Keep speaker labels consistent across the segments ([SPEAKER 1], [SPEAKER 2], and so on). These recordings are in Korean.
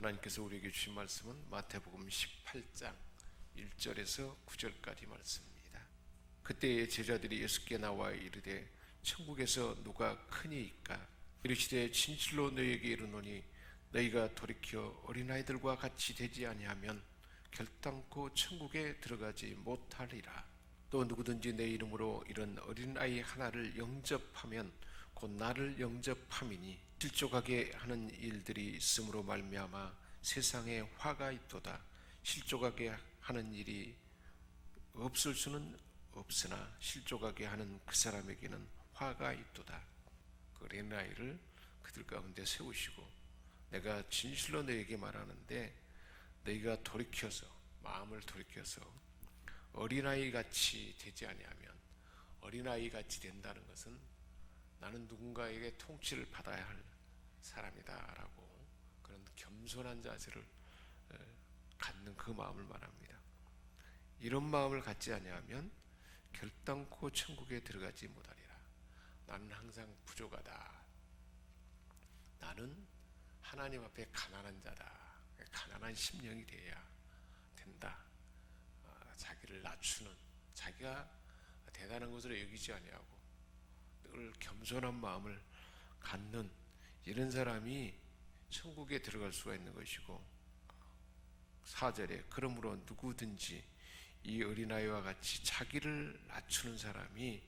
[SPEAKER 1] 하나님께서 우리에게 주신 말씀은 마태복음 18장 1절에서 9절까지 말씀입니다. 그때 제자들이 예수께 나와 이르되 천국에서 누가 크니이까 이르시되 진실로 너희에게 이르노니 너희가 돌이켜 어린아이들과 같이 되지 아니하면 결단코 천국에 들어가지 못하리라. 또 누구든지 내 이름으로 이런 어린아이 하나를 영접하면 곧 나를 영접함이니 실족하게 하는 일들이 있음으로 말미암아 세상에 화가 있도다. 실족하게 하는 일이 없을 수는 없으나 실족하게 하는 그 사람에게는 화가 있도다. 그 어린아이를 그들 가운데 세우시고 내가 진실로 너에게 말하는데 너희가 돌이켜서 마음을 돌이켜서 어린아이 같이 되지 아니하면 어린아이 같이 된다는 것은 나는 누군가에게 통치를 받아야 할 사람이다라고 그런 겸손한 자세를 갖는 그 마음을 말합니다. 이런 마음을 갖지 아니하면 결단코 천국에 들어가지 못하리라. 나는 항상 부족하다. 나는 하나님 앞에 가난한 자다. 가난한 심령이 돼야 된다. 아, 자기를 낮추는 자기가 대단한 것으로 여기지 아니하고 늘 겸손한 마음을 갖는 이런 사람이 천국에 들어갈 수가 있는 것이고 사절에 그러므로 누구든지 이 어린아이와 같이 자기를 낮추는 사람이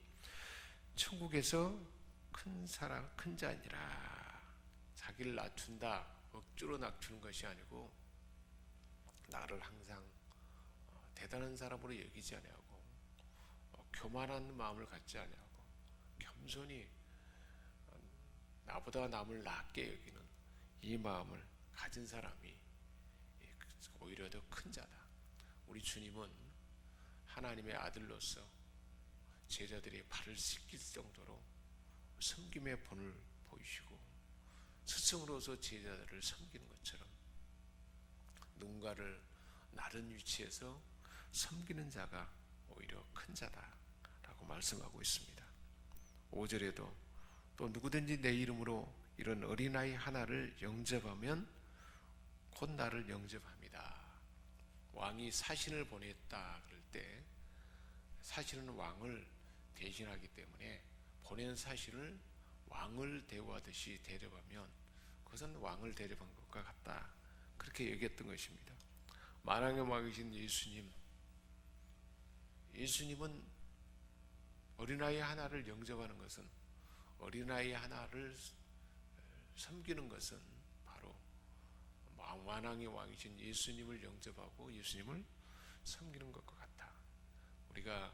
[SPEAKER 1] 천국에서 큰 사람, 큰 자니라. 자기를 낮춘다, 억지로 낮추는 것이 아니고 나를 항상 어, 대단한 사람으로 여기지 아니하고 어, 교만한 마음을 갖지 아니하고 겸손히 어, 나보다 남을 낮게 여기는 이 마음을 가진 사람이 오히려 더 큰 자다. 우리 주님은 하나님의 아들로서 제자들의 발을 씻길 정도로 섬김의 본을 보이시고 스승으로서 제자들을 섬기는 것처럼 누군가를 나른 위치에서 섬기는 자가 오히려 큰 자다라고 말씀하고 있습니다. 5절에도 또 누구든지 내 이름으로 이런 어린아이 하나를 영접하면 곧 나를 영접합니다. 왕이 사신을 보냈다 그럴 때 사실은 왕을 대신하기 때문에 보낸 사실을 왕을 대우하듯이 대접하면 그것은 왕을 대접한 것과 같다. 그렇게 얘기했던 것입니다. 만왕의 왕이신 예수님, 예수님은 어린아이 하나를 영접하는 것은 어린아이 하나를 섬기는 것은 바로 만왕의 왕이신 예수님을 영접하고 예수님을 섬기는 것과 같다. 우리가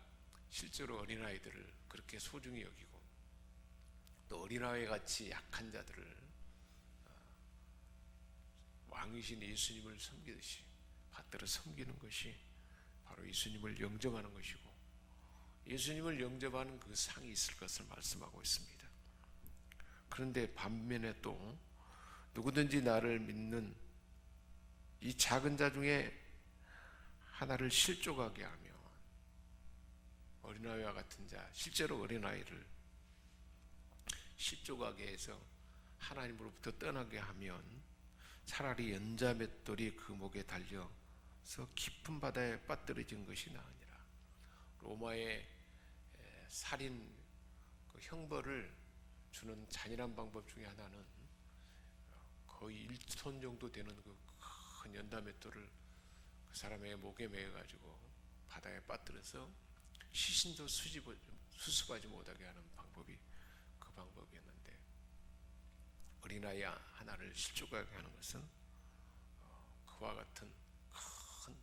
[SPEAKER 1] 실제로 어린아이들을 그렇게 소중히 여기고 또 어린아이 같이 약한 자들을 어, 왕이신 예수님을 섬기듯이 받들어 섬기는 것이 바로 예수님을 영접하는 것이고 예수님을 영접하는 그 상이 있을 것을 말씀하고 있습니다. 그런데 반면에 또 누구든지 나를 믿는 이 작은 자 중에 하나를 실족하게 하며 어린아이와 같은 자, 실제로 어린아이를 실족하게 해서 하나님으로부터 떠나게 하면 차라리 연자 맷돌이 그 목에 달려서 깊은 바다에 빠뜨려진 것이 나으니라. 로마의 살인 그 형벌을 주는 잔인한 방법 중에 하나는 거의 1톤 정도 되는 그 큰 연다 맷돌을 그 사람의 목에 매어 가지고 바다에 빠뜨려서 시신도 수집을 수습하지 못하게 하는 방법이 그 방법이었는데 어린아이 하나를 실족하게 하는 것은 어, 그와 같은 큰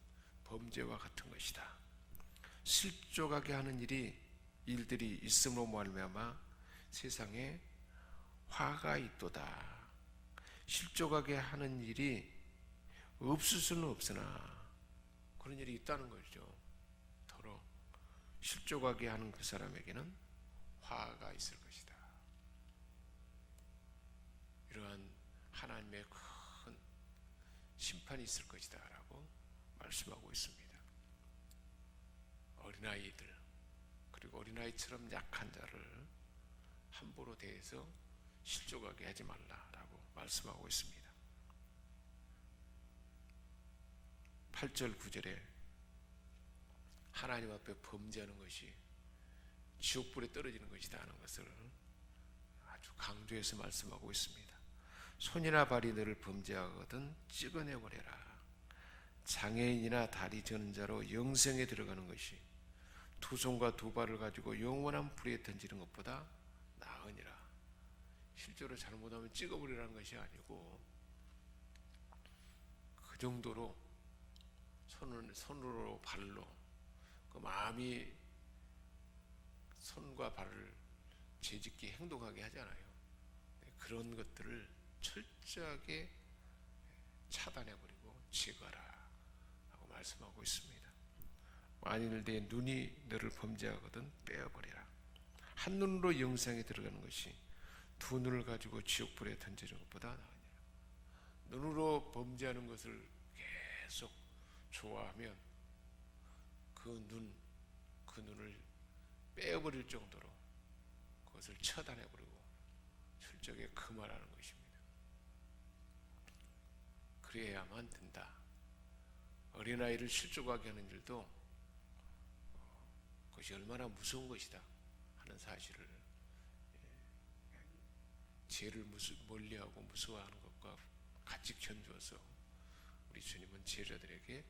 [SPEAKER 1] 범죄와 같은 것이다. 실족하게 하는 일이 일들이 있음으로 말미암아 세상에 화가 있도다. 실족하게 하는 일이 없을 수는 없으나 그런 일이 있다는 거죠. 더러 실족하게 하는 그 사람에게는 화가 있을 것이다. 이러한 하나님의 큰 심판이 있을 것이다. 라고 말씀하고 있습니다. 어린아이들, 그리고 어린아이처럼 약한 자를 함부로 대해서 실족하게 하지 말라라고 말씀하고 있습니다. 8절 9절에 하나님 앞에 범죄하는 것이 지옥불에 떨어지는 것이다 하는 것을 아주 강조해서 말씀하고 있습니다. 손이나 발이 너를 범죄하거든 찍어내 버려라. 장애인이나 다리 저는 자로 영생에 들어가는 것이 두 손과 두 발을 가지고 영원한 불에 던지는 것보다 나으니라. 실제로 잘못하면 찍어버리라는 것이 아니고 그 정도로 손을 손으로 발로 그 마음이 손과 발을 죄짓게 행동하게 하잖아요. 네, 그런 것들을 철저하게 차단해 버리고 제거하라 하고 말씀하고 있습니다. 만일 내 눈이 너를 범죄하거든 빼어버리라. 한 눈으로 영생에 들어가는 것이 두 눈을 가지고 지옥불에 던지는 것보다 나으니라. 눈으로 범죄하는 것을 계속 좋아하면 그 눈, 그 눈을 빼어버릴 정도로 그것을 처단해버리고 철저하게 금하라는 것입니다. 그래야만 된다. 어린아이를 실족하게 하는 일도 어, 그것이 얼마나 무서운 것이다 하는 사실을 예, 죄를 멀리하고 무서워하는 것과 같이 견주어서 우리 주님은 제자들에게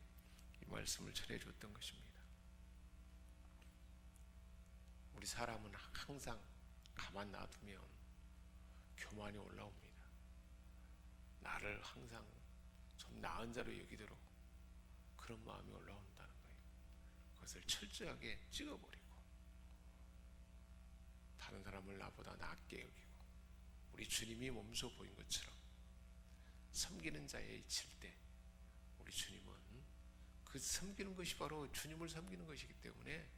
[SPEAKER 1] 이 말씀을 전해줬던 것입니다. 우리 사람은 항상 가만 놔두면 교만이 올라옵니다. 나를 항상 좀 나은 자로 여기도록 그런 마음이 올라온다는 거예요. 그것을 철저하게 찍어버리고 다른 사람을 나보다 낫게 여기고 우리 주님이 몸소 보인 것처럼 섬기는 자에 있을 때 우리 주님은 그 섬기는 것이 바로 주님을 섬기는 것이기 때문에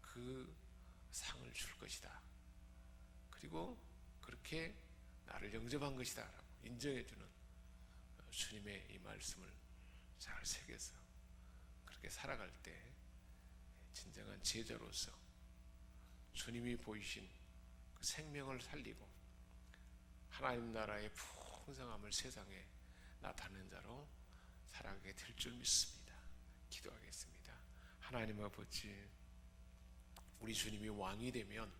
[SPEAKER 1] 그 상을 줄 것이다. 그리고 그렇게 나를 영접한 것이다. 라고 인정해주는 주님의 이 말씀을 잘 새겨서 그렇게 살아갈 때 진정한 제자로서 주님이 보이신 그 생명을 살리고 하나님 나라의 풍성함을 세상에 나타내는 자로 살아가게 될 줄 믿습니다. 기도하겠습니다. 하나님 아버지, 우리 주님이 왕이 되면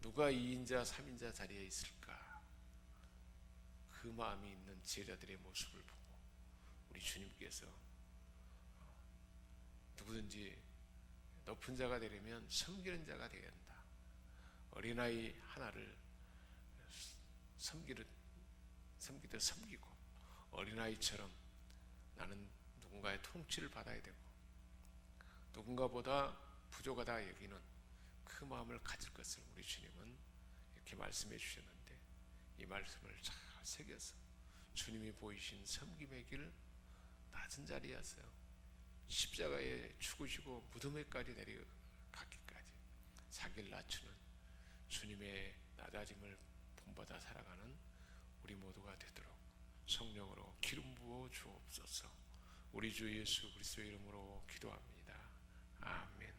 [SPEAKER 1] 누가 2인자, 3인자 자리에 있을까? 그 마음이 있는 제자들의 모습을 보고 우리 주님께서 누구든지 높은 자가 되려면 섬기는 자가 되어야 한다. 어린아이 하나를 섬기듯 섬기듯 섬기고 어린아이처럼 나는 누군가의 통치를 받아야 되고 누군가보다 부족하다 여기는 그 마음을 가질 것을 우리 주님은 이렇게 말씀해 주셨는데 이 말씀을 잘 새겨서 주님이 보이신 섬김의 길 낮은 자리에서 십자가에 죽으시고 무덤에까지 내려가기까지 자기를 낮추는 주님의 낮아짐을 본받아 살아가는 우리 모두가 되도록 성령으로 기름 부어 주옵소서. 우리 주 예수 그리스도의 이름으로 기도합니다. 아멘.